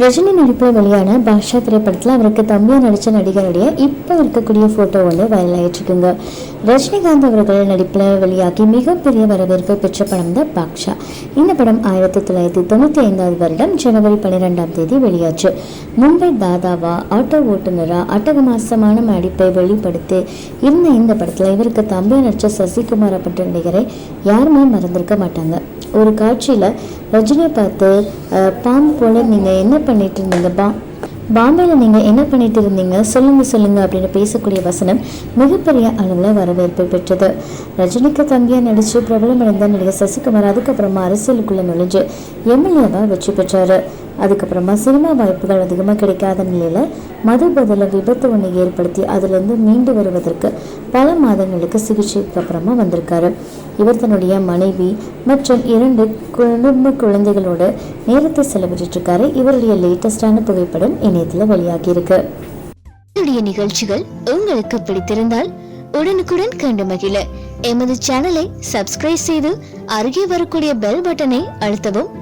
ரஜினி நடிப்பில் வெளியான பாஷா திரைப்படத்தில் அவருக்கு தம்பியா நடித்த நடிகருடைய இப்போ இருக்கக்கூடிய ஃபோட்டோ ஒன்று வைரல் ஆகிட்டுருக்குங்க ரஜினிகாந்த் அவர்கள் நடிப்பில் வெளியாகி மிகப்பெரிய வரவேற்பு பெற்ற படம் தான் பாக்ஷா. இந்த படம் ஆயிரத்தி தொள்ளாயிரத்தி தொண்ணூற்றி ஐந்தாவது வருடம் ஜனவரி பன்னிரெண்டாம் தேதி வெளியாச்சு. மும்பை தாதாவா ஆட்டோ ஓட்டுநரா அட்டகமாசமான நடிப்பை வெளிப்படுத்தி இருந்த இந்த படத்தில் இவருக்கு தம்பியா நடித்த சசிகுமார் அப்படின்ற நடிகரை யாருமே மறந்திருக்க மாட்டாங்க. ஒரு காட்சியில் ரஜினியை பார்த்து பாம்பு போல நீங்கள் என்ன பண்ணிட்டு இருந்தீங்க? பா பாம்பேல நீங்கள் என்ன பண்ணிட்டு இருந்தீங்க? சொல்லுங்க சொல்லுங்க அப்படின்னு பேசக்கூடிய வசனம் மிகப்பெரிய அளவில் வரவேற்பு பெற்றது. ரஜினிக்கு தம்பியாக நடித்து பிரபலமடைந்த நடிகர் சசிகுமார் அதுக்கப்புறமா அரசியலுக்குள்ள நுழைஞ்சு எம்எல்ஏவாக வெற்றி பெற்றாரு. அதுக்கப்புறமா சினிமா வாய்ப்புகள் அதிகமாக கிடைக்காத நிலையில் மது பதில விபத்து ஒன்று ஏற்படுத்தி அதிலிருந்து மீண்டு வருவதற்கு பல மாதங்களுக்கு சிகிச்சைக்கு அப்புறமா வந்திருக்காரு. இவர் தன்னுடைய மனைவி மற்றும் இரண்டு குடும்ப குழந்தைகளோட நேரத்தை செலவிட்டு இருக்காரு இவருடைய லேட்டஸ்டான புகைப்படம் இணையத்தில் வெளியாகி இருக்கு என்னுடைய நிகழ்ச்சிகள் உங்களுக்கு பிடித்திருந்தால் உடனுக்குடன் கண்டு மகிழ. எமது சேனலை சப்ஸ்கிரைப் செய்து அருகே வரக்கூடிய பெல் பட்டனை அழுத்தவும்.